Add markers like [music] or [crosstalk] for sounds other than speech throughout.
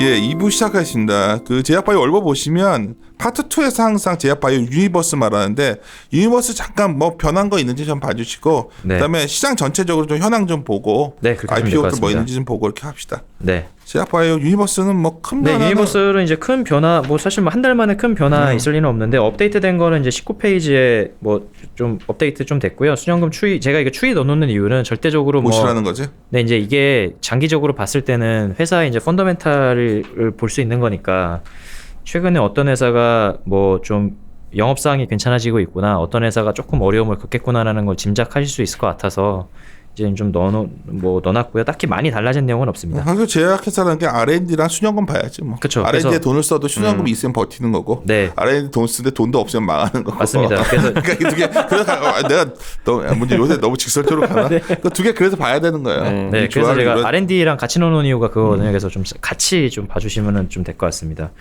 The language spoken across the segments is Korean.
예, 2부 시작하신다. 그 제약바이오 얼버 보시면 파트 2에서 항상 제약바이오 유니버스 말하는데 유니버스 잠깐 뭐 변한 거 있는지 좀 봐주시고 네. 그다음에 시장 전체적으로 좀 현황 좀 보고 네, IPO도 뭐. 있는지 좀 보고 이렇게 합시다. 네. 제약바이오 유니버스는 뭐큰 네, 변화는 유니버스는 이제 큰 변화, 뭐 사실 뭐 한 달 만에 큰 변화 음. 있을 리는 없는데 업데이트된 거는 이제 19페이지에 뭐 좀 업데이트 좀 됐고요. 수령금 추이 제가 이게 추이 넣어놓는 이유는 절대적으로 뭐 못이라는 거지. 네, 이제 이게 장기적으로 봤을 때는 회사의 이제 펀더멘탈을 볼 수 있는 거니까 최근에 어떤 회사가 뭐 좀 영업 사항이 괜찮아지고 있구나, 어떤 회사가 조금 어려움을 겪겠구나라는 걸 짐작하실 수 있을 것 같아서 이제 좀 넣어 뭐 넣어놨고요. 딱히 많이 달라진 내용은 없습니다. 한국 제약회사라는 게 R&D랑 수령금 봐야지 뭐. 그쵸. R&D에 그래서- 돈을 써도 수령금이 음. 있으면 버티는 거고. 네. R&D 돈 쓰는데 돈도 없으면 망하는 거고. 맞습니다. [laughs] 그래서 그러니까 이두 개. 그래서 가- 아, 내가 너 뭔지 요새 너무 직설적으로 가나? 그두개 그래서 봐야 되는 거예요. 네. 네, 이 그래서 제가 이런- R&D랑 같이 넣어놓은 이유가 그거거든요. 그래서 좀 같이 좀 봐주시면은 좀 될 것 같습니다.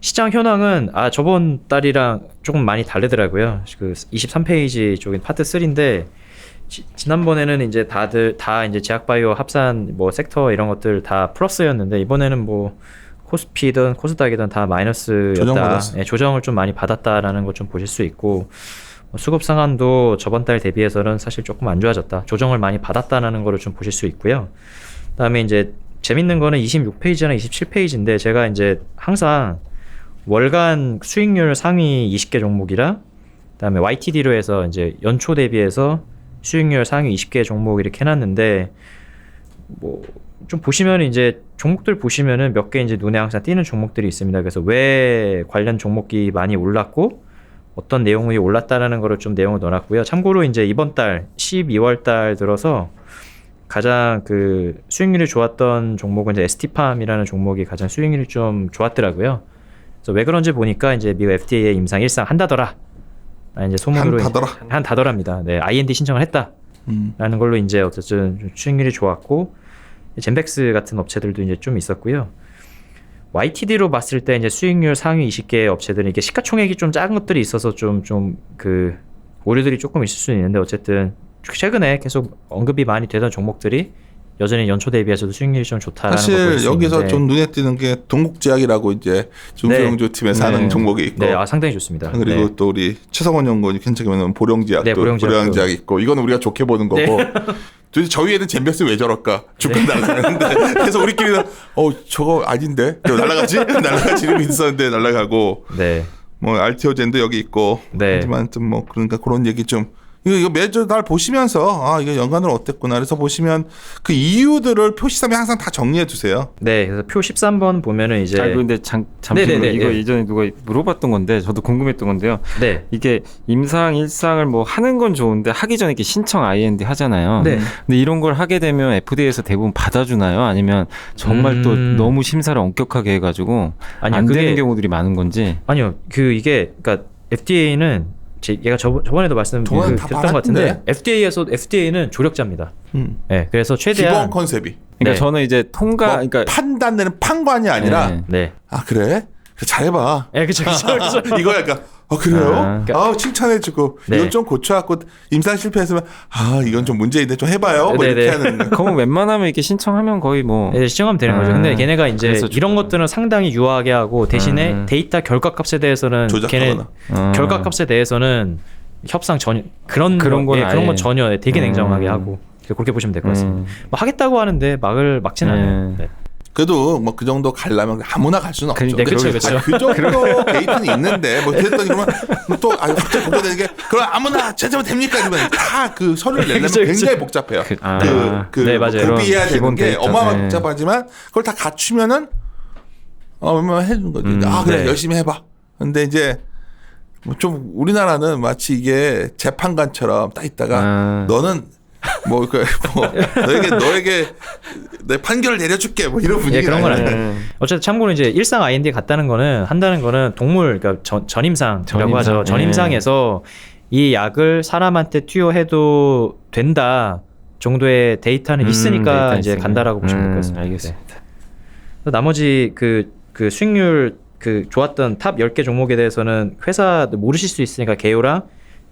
시장 현황은 아 저번 달이랑 조금 많이 다르더라고요. 그 23페이지 쪽인 파트 3인데 지, 지난번에는 이제 다들 다 이제 제약바이오 합산 뭐 섹터 이런 것들 다 플러스였는데 이번에는 뭐 코스피든 코스닥이든 다 마이너스였다. 조정받았어. 예, 조정을 좀 많이 받았다라는 것 좀 보실 수 있고 뭐 수급 상한도 저번 달 대비해서는 사실 조금 안 좋아졌다. 조정을 많이 받았다라는 거를 좀 보실 수 있고요. 그다음에 이제 재밌는 거는 26페이지나 27페이지인데 제가 이제 항상 월간 수익률 상위 20개 종목이랑 그다음에 YTD로 해서 이제 연초 대비해서 수익률 상위 20개 종목 이렇게 해놨는데 뭐 좀 보시면 이제 종목들 보시면은 몇 개 이제 눈에 항상 띄는 종목들이 있습니다. 그래서 왜 관련 종목이 많이 올랐고 어떤 내용이 올랐다라는 거를 좀 내용을 넣어놨고요. 참고로 이제 이번 달 12월 달 들어서 가장 그 수익률이 좋았던 종목은 이제 ST팜이라는 종목이 가장 수익률이 좀 좋았더라고요. 그래서 왜 그런지 보니까 이제 미국 FDA 임상 일상 한다더라. 아, 이제 소문으로 한다더라? 이제 한 다더랍니다. 네, IND 신청을 했다. 음. 라는 걸로 이제 어쨌든 좀 수익률이 좋았고 젠백스 같은 업체들도 이제 좀 있었고요. YTD로 봤을 때 이제 수익률 상위 20개 업체들은 이게 시가총액이 좀 작은 것들이 있어서 좀 좀 그 오류들이 조금 있을 수 있는데 어쨌든 최근에 계속 언급이 많이 되던 종목들이 여전히 연초 대비해서도 수익률이 좀 좋다라는 걸 사실 여기서 좀 눈에 띄는 게 동국제약이라고 이제 중소형조 팀에서 하는 네. 종목이 있고 네, 아, 상당히 좋습니다. 그리고 네. 또 우리 최성원 연구원이 괜찮으면 보령제약도 네, 보령제약도. 보령제약 있고 이거는 우리가 좋게 보는 거고 네. [laughs] 도대체 저희 애는 젠백스 왜 저럴까 주가 날아가는데 [laughs] 그래서 우리끼리는 어 저거 아닌데 저 날아가지 [laughs] 날아가지 이러고 있었는데 날아가고 네. 뭐 알티오젠도 여기 있고 네. 하지만 좀 뭐 그러니까 그런 얘기 좀 이거, 이거 매주 날 보시면서 아 이거 연관으로 어땠구나 그래서 보시면 그 이유들을 표시삼에 항상 다 정리해 두세요. 네, 그래서 표 13번 보면은 이제 아 근데 잠, 잠시 네네네, 이거 예. 예전에 누가 물어봤던 건데 저도 궁금했던 건데요. 네. 이게 임상 일상을 뭐 하는 건 좋은데 하기 전에 이렇게 신청 IND 하잖아요. 네. 근데 이런 걸 하게 되면 FDA에서 대부분 받아주나요? 아니면 정말 또 음. 너무 심사를 엄격하게 해가지고 아니요, 안 그게- 되는 경우들이 많은 건지. 아니요, 그 이게 그러니까 FDA는 제, 얘가 저, 저번에도 말씀 그, 드렸던 것 같은데. FDA에서 FDA는 조력자입니다. 음. 네, 그래서 기본 최대한 컨셉이 그러니까 네. 저는 이제 통과, 뭐 그러니까 판단되는 판관이 아니라 네. 네, 아 그래 그래, 잘해봐. 네, 그렇죠, 그렇죠. 이거 약간 아 그래요? 아. 아, 칭찬해주고 네. 이건 좀 고쳐갖고 임상 실패했으면 아 이건 좀 문제인데 좀 해봐요. 뭐 네, 이렇게 네. 하는. [laughs] 그러면 웬만하면 이렇게 신청하면 거의 뭐 네, 시청하면 되는 거죠. 아, 근데 걔네가 이제 그래서 이런 것들은 상당히 유하게 하고 대신에 음. 데이터 결과값에 대해서는 걔네 조작하거나. 어. 결과값에 대해서는 협상 전혀 그런 그런 거, 건 예, 그런 건. 전혀 되게 음. 냉정하게 하고 그렇게 보시면 될 것 같습니다. 음. 뭐 하겠다고 하는데 막을 막지는 네. 않아요. 네. 그래도 뭐 그 정도 가려면 아무나 갈 수는 없죠. 그- 네, 그쵸. 아, 그 정도 데이트는 있는데 뭐 그랬더니 그러면 또 아, 갑자기 공개되는 게 그럼 아무나 제자면 됩니까? 이러면 다그 서류를 내려면 그쵸. 굉장히 복잡해요. 그- 그, 아. 그, 네, 뭐 맞아요. 구비해야 되는 게. 어마어마하게 네. 복잡하지만 그걸 다 갖추면은 어, 얼마나 해준 거지. 음, 아 그래 네. 열심히 해봐. 근데 이제 뭐좀 우리나라는 마치 이게 재판관처럼 딱 있다가 아. 너는 뭐, 그, 뭐 너에게 너에게 내 판결을 내려줄게 뭐 이런 분위기 예, 그런 건 아니에요. 아니에요. 어쨌든 참고로 이제 일상 IND 갔다는 거는 한다는 거는 동물 그러니까 전, 전임상이라고 전임상, 하죠. 예. 전임상에서 이 약을 사람한테 투여해도 된다 정도의 데이터는 음, 있으니까 데이터 이제 있으니까. 간다라고 보시면 될것 음, 같습니다. 알겠습니다. 네. 나머지 그, 그 수익률 그 좋았던 탑 10개 종목에 대해서는 회사 모르실 수 있으니까 개요랑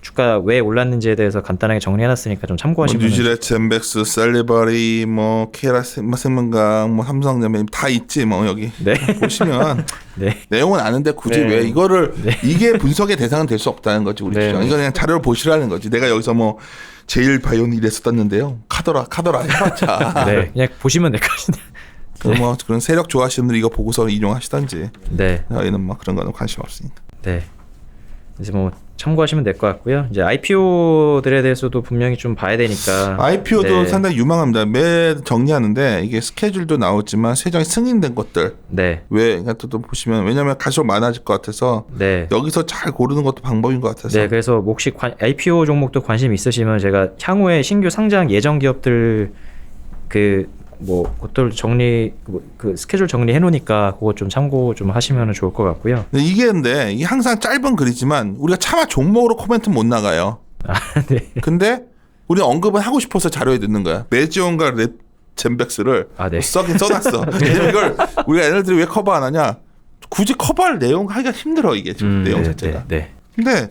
주가 왜 올랐는지에 대해서 간단하게 정리해놨으니까 좀뭐 참고하시면 뉴질레, 젠백스, 셀리버리, 뭐 케라 생명강, 뭐 삼성전자 다 있지 뭐 여기 네. 보시면 [laughs] 네. 내용은 아는데 굳이 네. 왜 이거를 이게 분석의 대상은 될 수 없다는 거지 우리 네. 주장. 이거 그냥 자료를 보시라는 거지. 내가 여기서 뭐 제일 바이오는 이랬었는데요 카더라 카더라 해봤자. [laughs] 네, 그냥 보시면 될 것 같은데. [laughs] 그럼 뭐 그런 세력 좋아하시는 분들 이거 보고서 이용하시던지. 네, 저희는 뭐 그런 거는 관심 없으니까. 네. 그래서 뭐 참고하시면 될 것 같고요. 이제 IPO들에 대해서도 분명히 좀 봐야 되니까. IPO도 네. 상당히 유망합니다. 매 정리하는데 이게 스케줄도 나오지만 세장이 승인된 것들 네, 왜 그러니까 또, 또 보시면 왜냐하면 갈수록 많아질 것 같아서 네. 여기서 잘 고르는 것도 방법인 것 같아서. 네, 그래서 뭐 혹시 관- IPO 종목도 관심 있으시면 제가 향후에 신규 상장 예정 기업들 그 뭐 그것들 정리 뭐그 스케줄 정리해 놓으니까 그거 좀 참고 좀 하시면 좋을 것 같고요. 이게 근데 이게 항상 짧은 글이지만 우리가 차마 종목으로 코멘트 못 나가요. 아, 네. 근데 우리 언급은 하고 싶어서 자료에 넣는 거야. 매지온과 랩 젠백스를 아, 네. 써긴 써놨어. [laughs] 왜냐면 이걸 우리가 얘네들이 왜 커버 안 하냐? 굳이 커버할 내용 하기가 힘들어 이게 지금 음, 내용 네, 자체가. 네, 네. 근데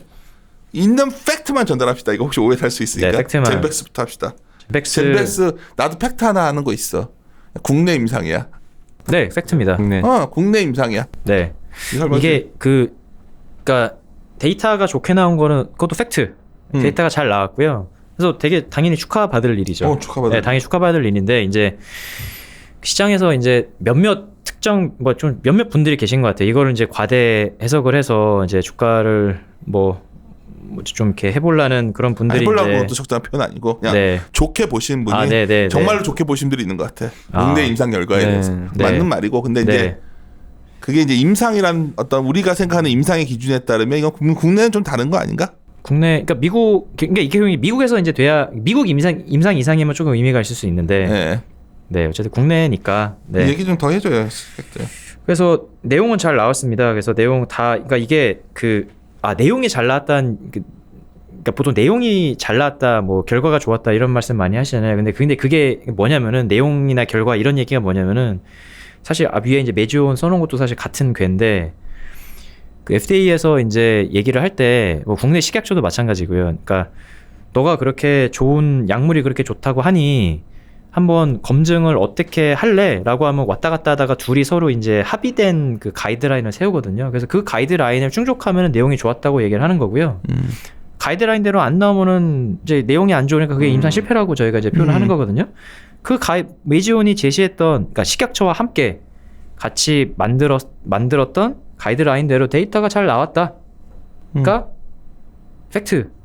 있는 팩트만 전달합시다. 이거 혹시 오해 살 수 있으니까. 네, 팩트만. 젠백스부터 합시다. 팩스 젠백스 나도 팩트 하나 하는 거 있어. 국내 임상이야. 네, 팩트입니다. 국내 어, 국내 임상이야. 네. 이게 그 그러니까 데이터가 좋게 나온 거는 그것도 팩트. 음. 데이터가 잘 나왔고요. 그래서 되게 당연히 축하받을 일이죠. 어, 축하받을 네, 당연히 축하받을 일인데 이제 시장에서 이제 몇몇 특정 뭐 좀 몇몇 분들이 계신 것 같아요. 이거를 이제 과대 해석을 해서 이제 주가를 뭐 좀 이렇게 해보려는 그런 분들이 해보려고 이제 것도 적절한 표현 아니고 그냥 네. 좋게 보신 분이 아, 네, 네, 정말로 네. 좋게 보신 분들이 있는 것 같아. 아. 국내 임상 결과에 네. 대해서 네. 맞는 말이고 근데 이제 네. 그게 이제 임상이란 어떤 우리가 생각하는 임상의 기준에 따르면 이건 국- 국내는 좀 다른 거 아닌가? 국내 그러니까 미국 그러니까 이게 미국에서 이제 돼야 미국 임상 임상 이상이면 조금 의미가 있을 수 있는데 네. 네 어쨌든 국내니까 이네 얘기 좀 더 해줘요. 그래서 내용은 잘 나왔습니다. 그래서 내용 다 그러니까 이게 그 아 내용이 잘 나왔다는 그, 그러니까 보통 내용이 잘 나왔다 뭐 결과가 좋았다 이런 말씀 많이 하시잖아요. 근데 근데 그게 뭐냐면은 내용이나 결과 이런 얘기가 뭐냐면은 사실 아 위에 이제 매주온 써놓은 것도 사실 같은 괴인데 그 FDA에서 이제 얘기를 할 때 뭐 국내 식약처도 마찬가지고요. 그러니까 너가 그렇게 좋은 약물이 그렇게 좋다고 하니 한번 검증을 어떻게 할래라고 하면 왔다 갔다 하다가 둘이 서로 이제 합의된 그 가이드라인을 세우거든요. 그래서 그 가이드라인을 충족하면 내용이 좋았다고 얘기를 하는 거고요. 음. 가이드라인대로 안 나오면은 이제 내용이 안 좋으니까 그게 임상 실패라고 저희가 이제 표현을 음. 하는 거거든요. 그 가이 메지온이 제시했던 그러니까 식약처와 함께 같이 만들었 만들었던 가이드라인대로 데이터가 잘 나왔다. 그러니까 팩트.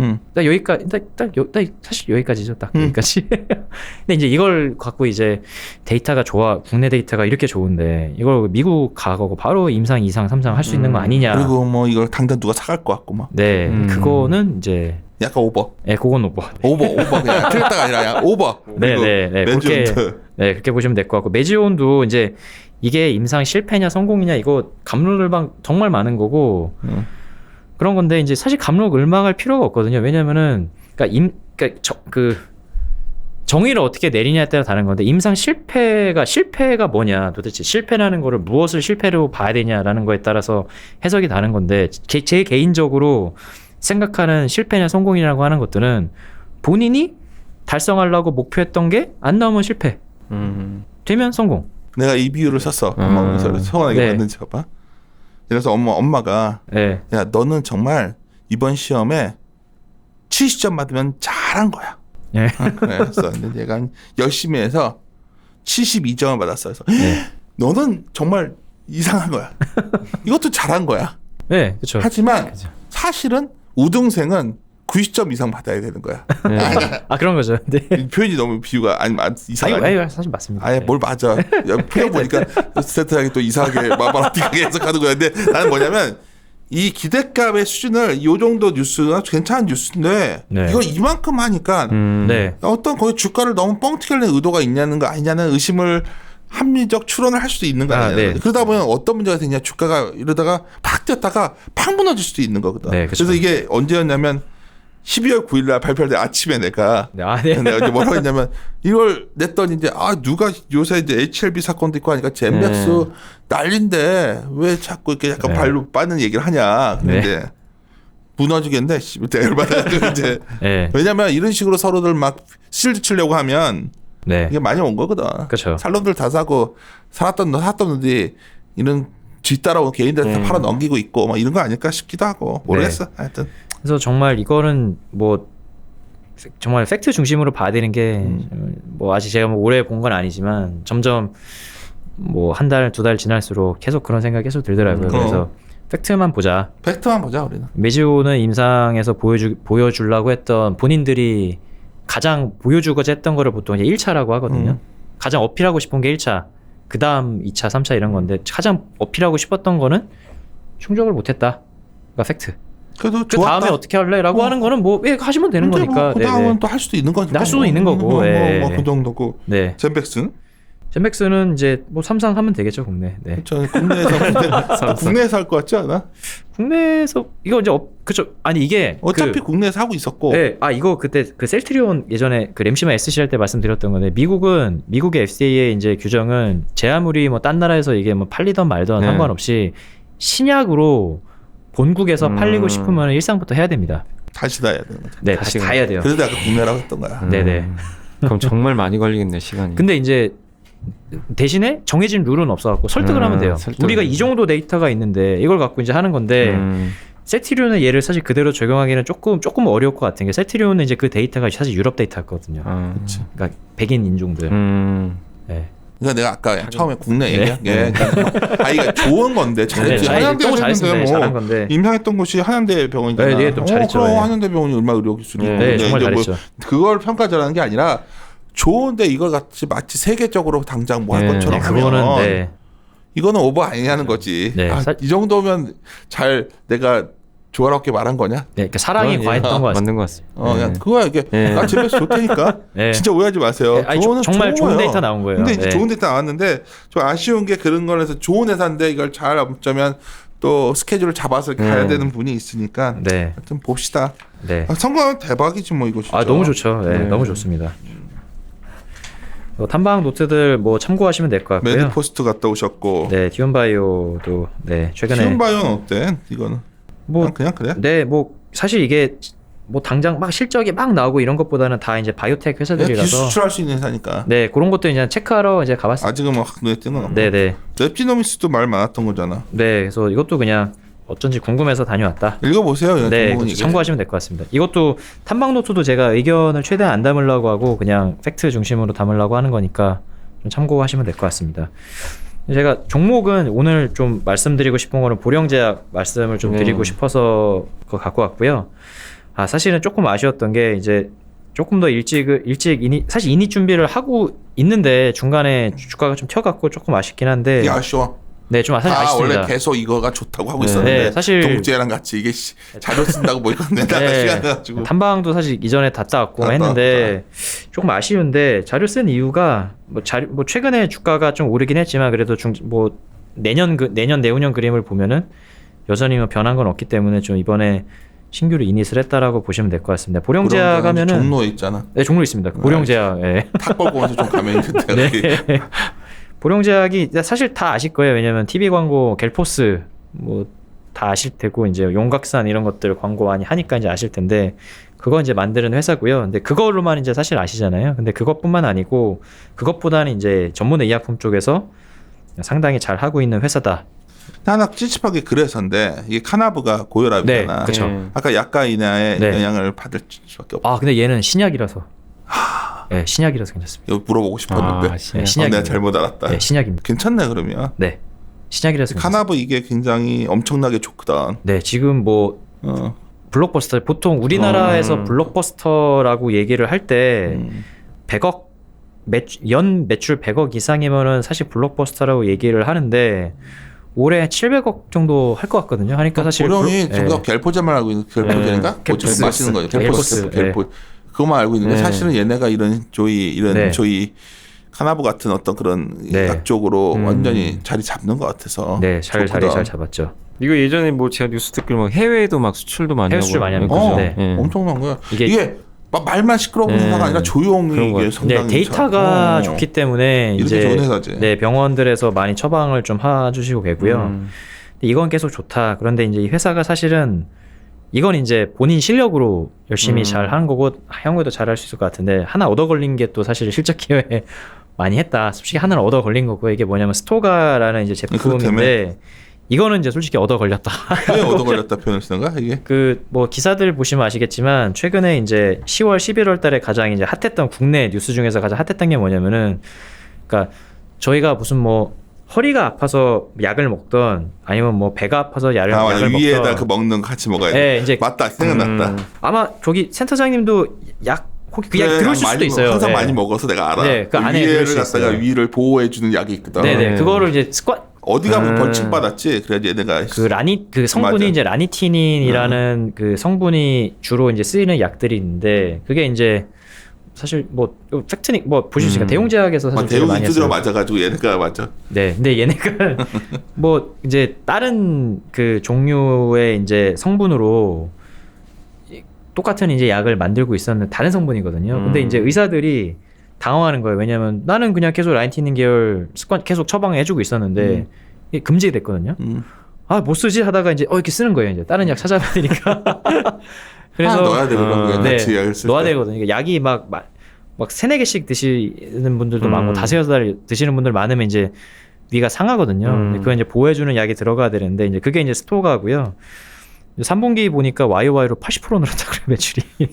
음. 딱 여기까지 딱, 딱, 여, 딱 사실 여기까지죠. 딱 음. 여기까지. [laughs] 근데 이제 이걸 갖고 이제 데이터가 좋아 국내 데이터가 이렇게 좋은데 이걸 미국 가고 바로 임상, 이상, 삼상 할 수 있는 거 음. 아니냐. 그리고 뭐 이걸 당장 누가 사갈 것 같고 막 네, 음. 그거는 이제 약간 오버. 예, 그건 오버. [laughs] 오버 오버 그냥 틀렸다가 아니라 그냥 오버. 네, 네, 네. 그렇게. 네, 그렇게 보시면 될 것 같고 메지온도 이제 이게 임상 실패냐 성공이냐 이거 감론을방 정말 많은 거고 음. 그런 건데 이제 사실 감론을망할 필요가 없거든요. 왜냐면은 그러니까 임 그러니까 저, 그 정의를 어떻게 내리냐에 따라 다른 건데 임상 실패가 실패가 뭐냐 도대체 실패라는 거를 무엇을 실패로 봐야 되냐라는 거에 따라서 해석이 다른 건데 제, 제 개인적으로 생각하는 실패냐 성공이라고 하는 것들은 본인이 달성하려고 목표했던 게 안 나오면 실패 음. 되면 성공 내가 이 비유를 썼어. 음. 서운하게 네. 봤는지 봐봐. 그래서 엄마 엄마가 네. 야 너는 정말 이번 시험에 70점 받으면 잘한 거야. 네. 어, 그랬어. 근데 얘가 열심히 해서 72점을 받았어. 그래서 네. 너는 정말 이상한 거야. 이것도 잘한 거야. 네, 그렇죠. 하지만 사실은 우등생은 90점 이상 받아야 되는 거야. 네. 아 그런 거죠. 네. 이 표현이 너무 비유가 아니 이상하네. 아니, 사실 맞습니다. 아예 네. 뭘 맞아. 야, 표현 보니까 스태트하게 또 이상하게 [laughs] 마바라티하게 해석하는 거야. 근데 나는 뭐냐면 이 기대값의 수준을 이 정도 뉴스가 괜찮은 뉴스인데 네. 이걸 이만큼 하니까 음. 네. 어떤 거기 주가를 너무 뻥튀기 하는 의도가 있냐는 거 아니냐는 의심을 합리적 추론을 할 수도 있는 거 아, 아니야. 네. 그러다 보면 어떤 문제가 되냐 주가가 이러다가 팍 뛰었다가 팍 무너질 수도 있는 거거든. 네. 그래서 이게 언제였냐면 12월 9일 날 발표할 때 아침에 내가 네, 아, 네. 내가 이제 뭐라고 했냐면 이걸 냈더니 이제 아 누가 요새 이제 HLB 사건도 있고 하니까 젠백스 네. 난린데 왜 자꾸 이렇게 약간 네. 발로 빠는 얘기를 하냐. 근데 무너지겠네. 씨, [laughs] 열받아가지고 이제 네. 왜냐면 이런 식으로 서로들 막 실드 치려고 하면 네. 이게 많이 온 거거든. 그쵸. 살론들 다 사고 살았던 놈 살았던 놈들이 이런 뒤따라온 개인들한테 음. 팔아 넘기고 있고 막 이런 거 아닐까 싶기도 하고 모르겠어. 하여튼 그래서 정말 이거는 뭐 정말 팩트 중심으로 봐야 되는 게 뭐 아직 제가 뭐 오래 본 건 아니지만 점점 뭐 한 달 두 달 지날수록 계속 그런 생각이 계속 들더라고요. 음, 그래서 팩트만 보자. 팩트만 보자 우리는. 메지오는 임상에서 보여주 보여주려고 했던 본인들이 가장 보여주고자 했던 거를 보통 이제 1차라고 하거든요. 음. 가장 어필하고 싶은 게 1차. 그 다음 2차, 3차 이런 건데 가장 어필하고 싶었던 거는 충족을 못 했다. 가 팩트. 그래도 그 좋았다. 다음에 어떻게 할래라고 어. 하는 거는 뭐 예, 하시면 되는 근데 거니까. 뭐, 그 네네. 다음은 또 할 수도 있는 거니까. 할 수도 있는 거고, 뭐, 예. 뭐, 그 정도고. 네. 젠백슨? 젠백스는 이제 뭐 삼상 하면 되겠죠, 국내. 네. 저는 국내에서 국내, [laughs] 국내에서 할 것 같지 않아? 국내에서 이거 이제 어, 그죠. 아니 이게 어차피 그, 국내에서 하고 있었고. 네, 아 이거 그때 그 셀트리온 예전에 그 램시마 SC 할 때 말씀드렸던 건데 미국은 미국의 FDA의 이제 규정은 제 아무리 뭐 딴 나라에서 이게 뭐 팔리던 말던 네. 상관없이 신약으로 본국에서 음. 팔리고 싶으면 일상부터 해야 됩니다. 다시 다 해야 거죠. 네, 다시 다시 다 해야 돼요. 그래도 아까 국내라고 했던 거야. 음. 네네. 그럼 정말 많이 걸리겠네 시간이. 근데 이제 대신에 정해진 룰은 없어갖고 설득을 음, 하면 돼요. 설득을. 우리가 이 정도 데이터가 있는데 이걸 갖고 이제 하는 건데 음. 세티리온의 예를 사실 그대로 적용하기는 조금 조금 어려울 것 같은 게 세티리온은 이제 그 데이터가 사실 유럽 데이터였거든요. 아. 그러니까 백인 인종들. 음. 네. 그러니까 내가 아까 처음에 국내 네. 얘기한 게 아, 이게 좋은 건데 잘했지. 네, 잘- 한양대가 너무 잘했습니다. 했는데 잘한 뭐 건데. 임상했던 곳이 한양대 병원이잖아. 네, 네, 좀 잘했죠. 어, 그럼 네. 한양대 병원이 얼마나 의료 기술이 네. 네, 정말 뭐 잘했죠. 그걸 평가자라는 게 아니라 좋은데 이걸 같이 마치 세계적으로 당장 뭐할 네, 것처럼 네, 하면 그거는 네. 이거는 오버 아니냐는 거지. 네, 아, 사- 이 정도면 잘 내가 조화롭게 말한 거냐? 네, 그러니까 사랑이 그건, 예, 과했던 것 같습니다. 맞는 것 같습니다. 어, 그냥 네. 그거야 이게. 네. 나 집에서 좋다니까. [laughs] 네. 진짜 오해하지 마세요. 네, 아니, 조- 정말 좋은. 데이터 나온 거예요. 근데 이제 네. 좋은 데이터 나왔는데 좀 아쉬운 게 그런 거에서 좋은 회사인데 이걸 잘 어쩌면 또 스케줄을 잡아서 가야 네. 되는 분이 있으니까 네, 좀 봅시다. 네. 아, 성공하면 대박이지 뭐 이거 진짜. 아 너무 좋죠. 네, 네. 너무 좋습니다. 어, 탐방 노트들 뭐 참고하시면 될 것 같고요. 메디포스트 갔다 오셨고. 네, 디온바이오도 네 최근에 키움바이오는 어때? 이거는 뭐 그냥, 그냥 그래? 네, 뭐 사실 이게 뭐 당장 막 실적이 막 나오고 이런 것보다는 다 이제 바이오텍 회사들이라서 기술 수출할 수 있는 회사니까. 네 그런 것도 이제 체크하러 이제 가봤어요. 아직은 막 눈에 띄는 건 없고. 네, 네, 랩지노미스도 말 많았던 거잖아. 네. 그래서 이것도 그냥 어쩐지 궁금해서 다녀왔다. 읽어보세요. 이거 네, 그것도. 참고하시면 될 것 같습니다. 이것도 탐방 노트도 제가 의견을 최대한 안 담으려고 하고 그냥 팩트 중심으로 담으려고 하는 거니까 좀 참고하시면 될 것 같습니다. 제가 종목은 오늘 좀 말씀드리고 싶은 거는 보령제약 말씀을 좀 네. 드리고 싶어서 그거 갖고 왔고요. 아 사실은 조금 아쉬웠던 게 이제 조금 더 일찍 일찍 이니 사실 이니 준비를 하고 있는데 중간에 주가가 좀 튀어갖고 조금 아쉽긴 한데 이게 아쉬워. 네 좀 사실 아 아쉽습니다. 원래 계속 이거가 좋다고 하고 네. 있었는데 네, 사실- 동지애랑 같이 이게 씨, 자료 쓴다고 뭐 이거 내다가 네. 시간 가지고 탐방도 사실 이전에 다 따왔고 다 했는데 조금 아쉬운데 자료 쓴 이유가 뭐 자료 뭐 최근에 주가가 좀 오르긴 했지만 그래도 중 뭐 내년 그 내년 내후년 그림을 보면은 여전히 뭐 변한 건 없기 때문에 좀 이번에 신규로 이닛을 했다라고 보시면 될 것 같습니다. 보령제약 하면은 종로에 있잖아. 네 종로 있습니다. 보령제약 예. 탁 벌고 와서 좀 가면 있는데 [laughs] 네. 보령제약이 사실 다 아실 거예요. 왜냐면 TV 광고 갤포스 뭐 다 아실 테고 이제 용각산 이런 것들 광고 많이 하니까 이제 아실 텐데 그거 이제 만드는 회사고요. 근데 그걸로만 이제 사실 아시잖아요. 근데 그것뿐만 아니고 그것보다는 이제 전문 의약품 쪽에서 상당히 잘 하고 있는 회사다. 하나 찝찝하게 그래서인데 이게 카나브가 고혈압이잖아. 네. 네. 아까 약가 인하에 네. 영향을 받을 수밖에 없어. 아 근데 얘는 신약이라서. 네, 신약이라서 괜찮습니다. 이거 물어보고 싶었는데 아. 어, 신약입니다. 내가 잘못 알았다. 네, 신약입니다. 괜찮네 그러면. 네, 신약이라서. 카나브 이게 굉장히 엄청나게 좋거든. 네, 지금 뭐 어. 블록버스터 보통 우리나라에서 음. 블록버스터라고 얘기를 할때 음. 100억 매출, 연 매출 100억 이상이면은 사실 블록버스터라고 얘기를 하는데 올해 700억 정도 할 것 같거든요. 하니까 사실 보령이 블록- 정답 예. 갤포제만 알고 있는 갤포제인가? 네. 갤포스. 갤포스 마시는 거예요. 네, 갤포스. 갤포스. 갤포. 그거만 알고 있는데 네. 사실은 얘네가 이런 조이 이런 네. 조이 카나브 같은 어떤 그런 네. 약 쪽으로 음. 완전히 자리 잡는 것 같아서. 네, 잘 자리. 잘 잡았죠. 이거 예전에 뭐 제가 뉴스 듣기로 막 해외에도 막 수출도 많이 해외 하고 수출 많이 하는? 거죠. 어, 네. 예. 엄청난 거야. 이게- 이게, 막 말만 시끄러운 네. 회사가 아니라 조용히 이게. 상당히 네, 데이터가 잘- 어. 좋기 때문에 이제 좋은 회사지. 네, 병원들에서 많이 처방을 좀 해주시고 계고요. 음. 이건 계속 좋다. 그런데 이제 이 회사가 사실은 이건 이제 본인 실력으로 열심히 음. 잘 하는 거고 향후에도 잘 할 수 있을 것 같은데 하나 얻어 걸린 게 또 사실 실적 기회에 [laughs] 많이 했다. 솔직히 하나는 얻어 걸린 거고 이게 뭐냐면 스토가라는 이제 제품인데 이거는 이제 솔직히 얻어 걸렸다. 왜 얻어 [laughs] 걸렸다 표현을 쓰는가 이게? 그 뭐 기사들 보시면 아시겠지만 최근에 이제 10월 11월 달에 가장 이제 핫했던 국내 뉴스 중에서 가장 핫했던 게 뭐냐면은 그러니까 저희가 무슨 뭐 허리가 아파서 약을 먹던 아니면 뭐 배가 아파서 약을, 아 맞아 약을 위에다 먹던 그 먹는 거 같이 먹어야 돼. 예, 이제 맞다 생각났다. 음. 아마 저기 센터장님도 약 혹시 그약 그래, 많이 수도 먹- 있어요. 항상 네. 많이 먹어서 내가 알아. 네, 그 안에 위에를 수 갖다가 있어요. 위를 보호해 주는 약이 있거든. 네네 네. 그거를 이제 스쿼 어디 가면 음. 벌칙 받았지. 그래야지 얘네가 그 라니 그 성분이 맞아. 이제 라니티닌이라는 그 성분이 주로 이제 쓰이는 약들이 있는데 그게 이제 사실 뭐 팩트니 뭐 보실 수 있으니까 음. 대용제약에서 사실 막 되게 대웅이 많이 두드려 했어요. 맞아가지고 얘네가 맞아. 네, 근데 얘네가 [laughs] 뭐 이제 다른 그 종류의 이제 성분으로 이- 똑같은 이제 약을 만들고 있었는데 다른 성분이거든요. 근데 음. 이제 의사들이 당황하는 거예요. 왜냐면 나는 그냥 계속 라인티닌 계열 습관 계속 처방을 해주고 있었는데 음. 이게 금지됐거든요. 음. 아못 쓰지 하다가 이제 어 이렇게 쓰는 거예요. 이제 다른 약 찾아봐야 되니까. [laughs] 하나 넣어야 되거든. 어, 네. 네, 같이 약을 쓸 넣어야 때. 되거든요. 그러니까 약이 막, 막, 막 세네 개씩 드시는 분들도 음. 많고 다섯 여섯 달 드시는 분들 많으면 이제 위가 상하거든요. 음. 근데 그거 이제 보호해주는 약이 들어가야 되는데 이제 그게 이제 스토가고요. 3분기 보니까 YOY로 80% 늘었다 그래요 매출이. [laughs]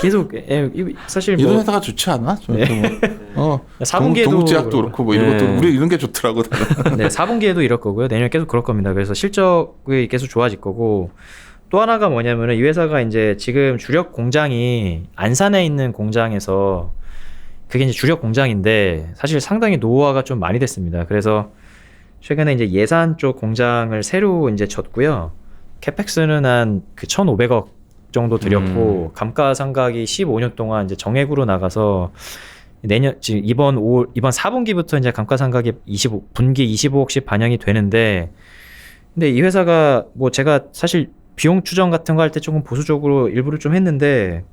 계속 예, 이거 사실 이런 뭐 회사가 좋지 않아? 저한테 뭐. 어. [laughs] 4분기에도 동국제약도 그렇고 뭐 이런 네. 것도 우리 이런 게 좋더라고. 나는. 네, 4분기에도 이럴 거고요. 내년 계속 그럴 겁니다. 그래서 실적이 계속 좋아질 거고 또 하나가 뭐냐면은 이 회사가 이제 지금 주력 공장이 안산에 있는 공장에서 그게 이제 주력 공장인데 사실 상당히 노후화가 좀 많이 됐습니다. 그래서 최근에 이제 예산 쪽 공장을 새로 이제 졌고요. 캐펙스는 한 그 1,500억 정도 들였고 감가상각이 15년 동안 이제 정액으로 나가서 내년 지금 이번 5 이번 4분기부터 이제 감가상각이 25 분기 25억씩 반영이 되는데 근데 이 회사가 뭐 제가 사실 비용 추정 같은 거 할 때 조금 보수적으로 일부러 좀 했는데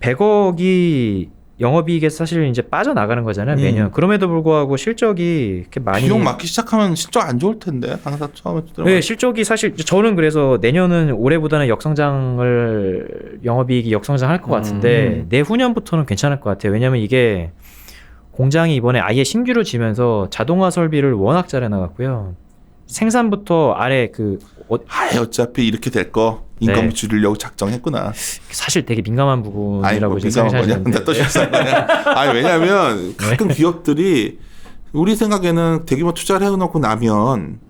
100억이 영업이익에서 사실 이제 빠져나가는 거잖아요 음. 매년 그럼에도 불구하고 실적이 이렇게 많이 비용 맞기 시작하면 실적 안 좋을 텐데 항상 처음에. 네, 실적이 사실 저는 그래서 내년은 올해보다는 역성장을 영업이익이 역성장할 것 같은데 음. 내후년부터는 괜찮을 것 같아요. 왜냐면 이게 공장이 이번에 아예 신규로 지면서 자동화 설비를 워낙 잘 해나갔고요. 생산부터 아래 그 어- 아, 어차피 이렇게 될 거 인건비 네. 줄이려고 작정했구나. 사실 되게 민감한 아니 부분이라고 뭐 지금 민감한 거냐? 생각하시는데 나또 실수하냐? [laughs] 아니 왜냐면 가끔 기업들이 우리 생각에는 대규모 투자를 해놓고 나면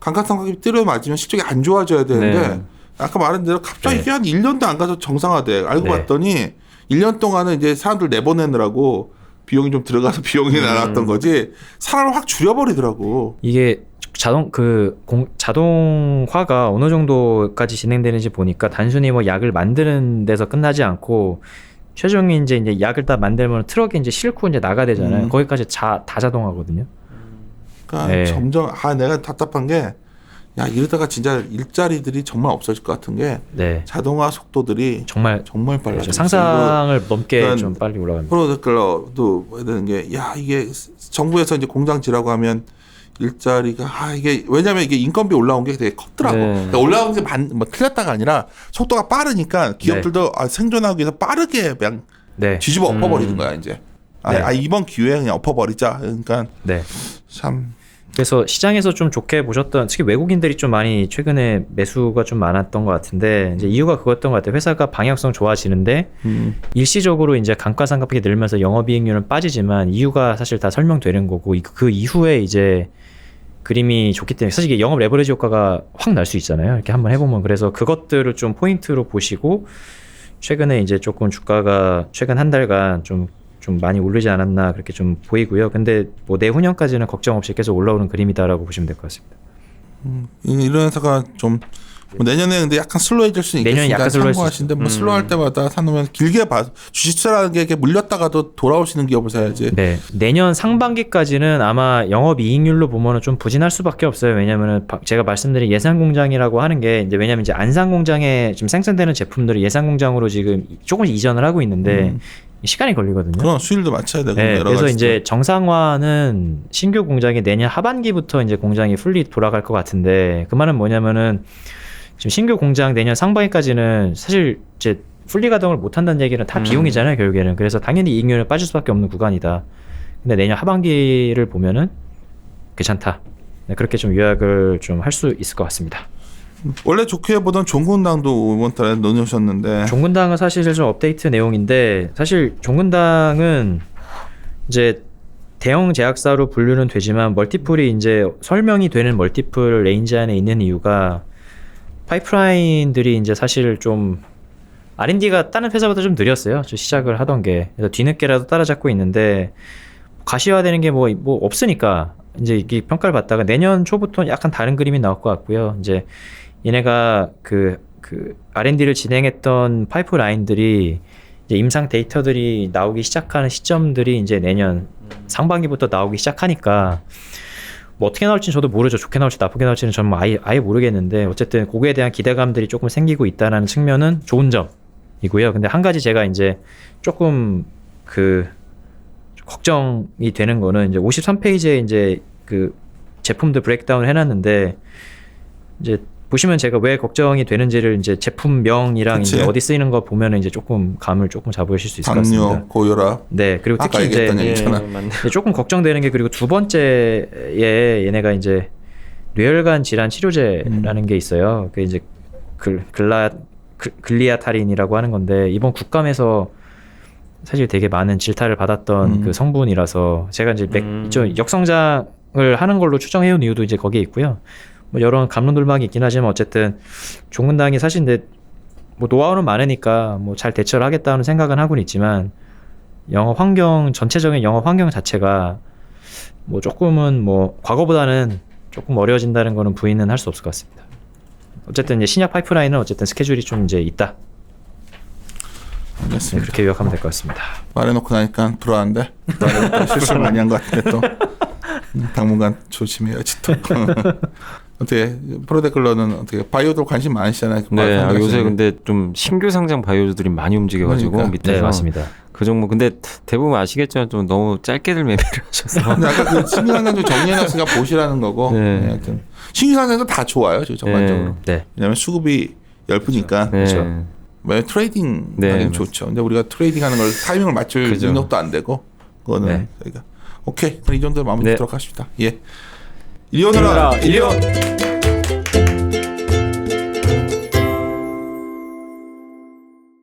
감가상각이 때려 맞으면 실적이 안 좋아져야 되는데 네. 아까 말한 대로 갑자기 네. 한 1년도 안 가서 정상화돼. 알고 네. 봤더니 1년 동안은 이제 사람들 내보내느라고 비용이 좀 들어가서 [laughs] 비용이 음. 나갔던 거지 사람을 확 줄여버리더라고. 이게 자동 그 공, 자동화가 어느 정도까지 진행되는지 보니까 단순히 뭐 약을 만드는 데서 끝나지 않고 최종이 이제 이제 약을 다 만들면 트럭에 이제 싣고 이제 나가야 되잖아요. 음. 거기까지 자, 다 자동화거든요. 그러니까 네. 점점 아 내가 답답한 게 야 이러다가 진짜 일자리들이 정말 없어질 것 같은 게 네. 자동화 속도들이 정말 정말 빨라. 그렇죠. 상상을 넘게 그러니까 좀 빨리 올라갑니다. 프로젝터도 해야 되는 게 야 이게 정부에서 이제 공장 지라고 하면 일자리가 아 이게 왜냐면 이게 인건비 올라온 게 되게 컸더라고. 네. 그러니까 올라온 게뭐 틀렸다가 아니라 속도가 빠르니까 기업들도 아, 생존하기 위해서 빠르게 그냥 네. 뒤집어 음. 엎어버리는 거야 이제. 아, 네. 아, 이번 기회에 그냥 엎어버리자. 그러니까 네. 참 그래서 시장에서 좀 좋게 보셨던 특히 외국인들이 좀 많이 최근에 매수가 좀 많았던 것 같은데 이제 이유가 그거였던 것 같아요. 회사가 방향성 좋아지는데 음, 일시적으로 이제 감가상각비 늘면서 영업이익률은 빠지지만 이유가 사실 다 설명되는 거고 이- 그 이후에 이제 그림이 좋기 때문에 사실 이게 영업 레버리지 효과가 확 날 수 있잖아요. 이렇게 한번 해보면 그래서 그것들을 좀 포인트로 보시고 최근에 이제 조금 주가가 최근 한 달간 좀좀 많이 오르지 않았나 그렇게 좀 보이고요. 근데 뭐 내후년까지는 걱정 없이 계속 올라오는 그림이다라고 보시면 될 것 같습니다. 음, 이- 이런 회사가 좀 뭐 내년에 근데 약간 슬로해질 내년에 약간 슬로할 수 참고하시는데 뭐 음. 슬로할 때마다 사놓으면 길게 봐 주식투자라는 게 이렇게 물렸다가도 돌아오시는 기업을 사야지. 네, 내년 상반기까지는 아마 영업 이익률로 보면은 좀 부진할 수밖에 없어요. 왜냐면은 바- 제가 말씀드린 예산 공장이라고 하는 게 이제 왜냐면 이제 안산 공장에 지금 생산되는 제품들을 예산 공장으로 지금 조금씩 이전을 하고 있는데 음. 시간이 걸리거든요. 그런 수율도 맞춰야 되고 네, 여러 그래서 가지 이제 정상화는 신규 공장이 내년 하반기부터 이제 공장이 풀리 돌아갈 것 같은데 그 말은 뭐냐면은 지금 신규 공장 내년 상반기까지는 사실 이제 풀리 가동을 못 한다는 얘기는 다 음. 비용이잖아요, 결국에는. 그래서 당연히 이익률은 빠질 수밖에 없는 구간이다. 근데 내년 하반기를 보면은 괜찮다. 네, 그렇게 좀 요약을 좀 할 수 있을 것 같습니다. 원래 좋게 보던 종군당도 이번 달에 넣으셨는데 종근당은 사실 좀 업데이트 내용인데 사실 종근당은 이제 대형 제약사로 분류는 되지만 멀티플이 이제 설명이 되는 멀티플 레인지 안에 있는 이유가 파이프라인들이 이제 사실 좀 R&D가 다른 회사보다 좀 느렸어요. 저 시작을 하던 게 그래서 뒤늦게라도 따라잡고 있는데 가시화되는 게 뭐 뭐 없으니까 이제 이게 평가를 받다가 내년 초부터 약간 다른 그림이 나올 것 같고요. 이제 얘네가 그, 그 R&D를 진행했던 파이프라인들이 이제 임상 데이터들이 나오기 시작하는 시점들이 이제 내년 상반기부터 나오기 시작하니까 뭐 어떻게 나올지는 저도 모르죠. 좋게 나올지 나쁘게 나올지는 저는 뭐 아예, 아예 모르겠는데 어쨌든 그거에 대한 기대감들이 조금 생기고 있다는 측면은 좋은 점이고요. 근데 한 가지 제가 이제 조금 그 걱정이 되는 거는 이제 53페이지에 이제 그 제품들 브레이크다운을 해놨는데 이제 보시면 제가 왜 걱정이 되는지를 이제 제품명이랑 그치. 이제 어디 쓰이는 거 보면은 이제 조금 감을 조금 잡으실 수 있을 것 같습니다. 당뇨, 고혈압 네, 그리고 특히 이제. 예. 이제 조금 걱정되는 게 그리고 두 번째에 얘네가 이제 뇌혈관 질환 치료제라는 게 있어요. 그 이제 글, 글라 글, 글리아타린이라고 하는 건데 이번 국감에서 사실 되게 많은 질타를 받았던 음. 그 성분이라서 제가 이제 맥, 음. 저 역성장을 하는 걸로 추정해온 이유도 이제 거기에 있고요. 뭐 여러 감론돌박이 있긴 하지만 어쨌든 종근당이 사실 근데 뭐 노하우는 많으니까 뭐 잘 대처를 하겠다는 생각은 하고는 있지만 영업 환경 전체적인 영업 환경 자체가 뭐 조금은 뭐 과거보다는 조금 어려워진다는 거는 부인은 할 수 없을 것 같습니다. 어쨌든 이제 신약 파이프라인은 어쨌든 스케줄이 좀 이제 있다. 네, 알겠습니다. 그렇게 요약하면 될 것 같습니다. 말해놓고 나니까 불안한데 말해놓고 실수를 많이 한 것 같은데 또 음, [laughs] 당분간 조심해야지 또 [laughs] 어떻게 프로데클러는 어떻게 바이오도 관심 많으시잖아요. 네, 아, 요새. 근데 좀 신규 상장 바이오들이 많이 움직여가지고 그러니까. 밑에서 네, 맞습니다. 그 종목 근데 대부분 아시겠지만 좀 너무 짧게들 매매를 하셔서 근데 아까 그 신규 상장 좀 정리해놨으니까 보시라는 거고 네. 네, 하여튼 신규 상장도 다 좋아요. 저 전반적으로. 네. 왜냐면 수급이 열프니까 네. 그렇죠. 왜 트레이딩 네, 하긴. 좋죠. 근데 우리가 트레이딩 하는 걸 타이밍을 맞출 그죠. 능력도 안 되고 그거는 네. 저희가 오케이 그럼 이 정도 마무리 네. 들어갑시다. 예. 이리 오너라 이리 이리 오.